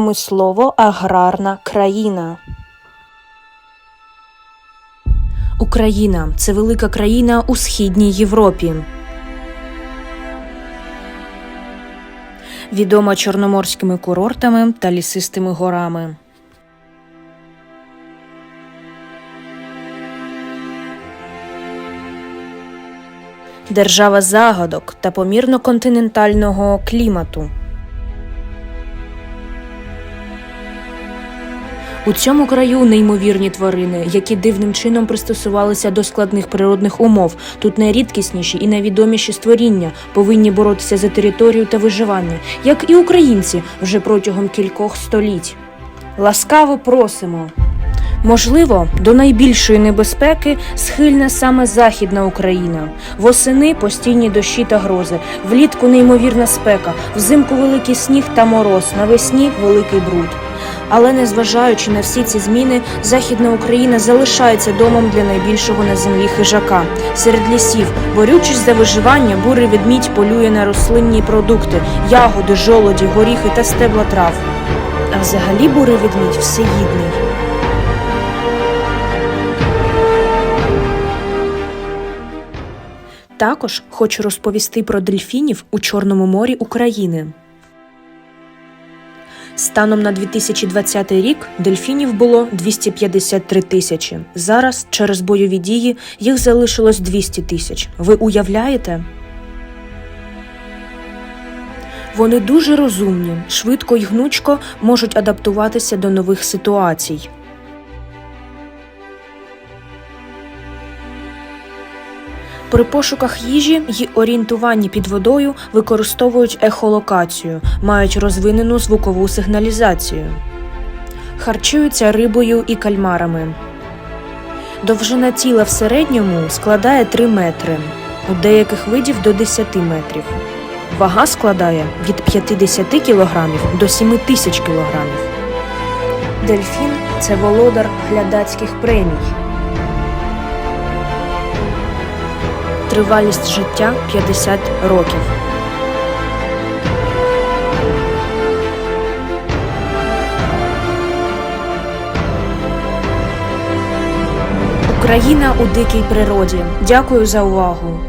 промислово-аграрна країна. Україна це велика країна у східній Європі. Відома чорноморськими курортами та лісистими горами. Держава загадок та помірно континентального клімату. У цьому краю неймовірні тварини, які дивним чином пристосувалися до складних природних умов. Тут найрідкісніші і найвідоміші створіння повинні боротися за територію та виживання, як і українці вже протягом кількох століть. Ласкаво просимо. Можливо, до найбільшої небезпеки схильна саме Західна Україна. Восени постійні дощі та грози, влітку неймовірна спека, взимку великий сніг та мороз, навесні великий бруд. Але незважаючи на всі ці зміни, Західна Україна залишається домом для найбільшого на землі хижака. Серед лісів, борючись за виживання, бурий ведмідь полює на рослинні продукти, ягоди, жолоді, горіхи та стебла трав. А взагалі бурий ведмідь всеїдний. Також хочу розповісти про дельфінів у Чорному морі України. Станом на 2020 рік дельфінів було 253 тисячі. Зараз через бойові дії їх залишилось 200 тисяч. Ви уявляєте? Вони дуже розумні, швидко і гнучко можуть адаптуватися до нових ситуацій. При пошуках їжі й орієнтуванні під водою використовують ехолокацію, мають розвинену звукову сигналізацію. Харчуються рибою і кальмарами. Довжина тіла в середньому складає 3 метри, у деяких видів до 10 метрів. Вага складає від 50 кг до 7 тисяч кг. Дельфін це володар глядацьких премій. Тривалість життя 50 років. Україна у дикій природі. Дякую за увагу.